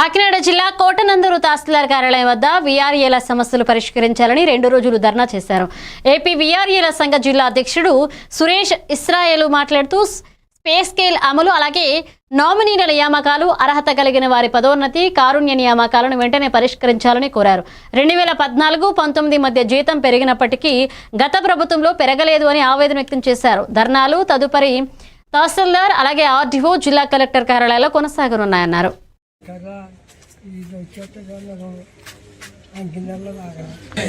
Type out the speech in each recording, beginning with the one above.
కాకినాడ జిల్లా కోటనందూరు తహసీల్దార్ కార్యాలయం వద్ద వీఆర్ఏల సమస్యలు పరిష్కరించాలని రెండు రోజులు ధర్నా చేశారు. ఏపీ వీఆర్ఏల సంఘ జిల్లా అధ్యక్షుడు సురేష్ ఇస్రాయేలు మాట్లాడుతూ స్పేస్ స్కేల్ అమలు అలాగే నామినీల నియామకాలు అర్హత కలిగిన వారి పదోన్నతి కారుణ్య నియామకాలను వెంటనే పరిష్కరించాలని కోరారు. రెండు వేల పద్నాలుగు పంతొమ్మిది మధ్య జీతం పెరిగినప్పటికీ గత ప్రభుత్వంలో పెరగలేదు అని ఆవేదన వ్యక్తం చేశారు. ధర్నాలు తదుపరి తహసీల్దార్ అలాగే ఆర్డీఓ జిల్లా కలెక్టర్ కార్యాలయాల్లో కొనసాగనున్నాయన్నారు.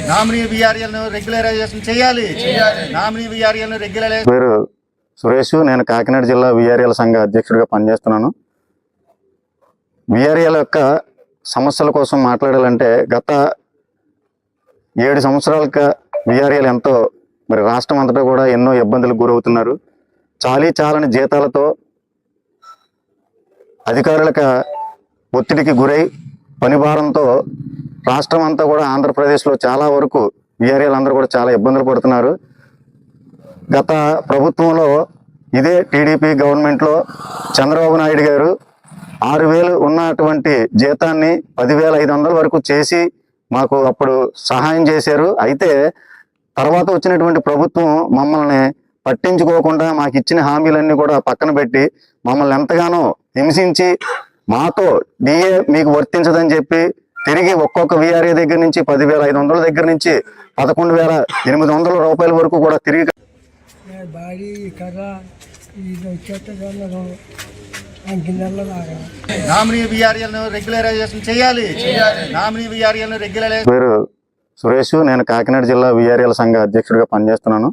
నామినీ బీఆర్ఎల్ను రెగ్యులరైజేషన్ చేయాలి. నామినీ బీఆర్ఎల్ను పేరు సురేష్ నేను కాకినాడ జిల్లా విఆర్ఎల్ సంఘ అధ్యక్షుడిగా పనిచేస్తున్నాను. విఆర్ఎల్ యొక్క సమస్యల కోసం మాట్లాడాలంటే గత ఏడు సంవత్సరాలుగా విఆర్ఎల్ ఎంతో మరి రాష్ట్రం అంతటా కూడా ఎన్నో ఇబ్బందులకు గురవుతున్నారు. చాలీ చాలని జీతాలతో అధికారులకు ఒత్తిడికి గురై పని భారంతో రాష్ట్రం అంతా కూడా ఆంధ్రప్రదేశ్లో చాలా వరకు విఆర్ఎల్ అందరూ కూడా చాలా ఇబ్బందులు పడుతున్నారు. గత ప్రభుత్వంలో ఇదే టీడీపీ గవర్నమెంట్లో చంద్రబాబు నాయుడు గారు ఆరు వేలు ఉన్నటువంటి జీతాన్ని పదివేల ఐదు వందల వరకు చేసి మాకు అప్పుడు సహాయం చేశారు. అయితే తర్వాత వచ్చినటువంటి ప్రభుత్వం మమ్మల్ని పట్టించుకోకుండా మాకు ఇచ్చిన హామీలన్నీ కూడా పక్కన పెట్టి మమ్మల్ని ఎంతగానో హింసించి మాతో డిఏ మీకు వర్తించదని చెప్పి తిరిగి ఒక్కొక్క విఆర్ఏ దగ్గర నుంచి పదివేల ఐదు వందల దగ్గర నుంచి పదకొండు వేల ఎనిమిది వందల రూపాయల వరకు కూడా తిరిగి పేరు సురేష్ నేను కాకినాడ జిల్లా విఆర్ఎల్ సంఘ అధ్యక్షుడిగా పనిచేస్తున్నాను.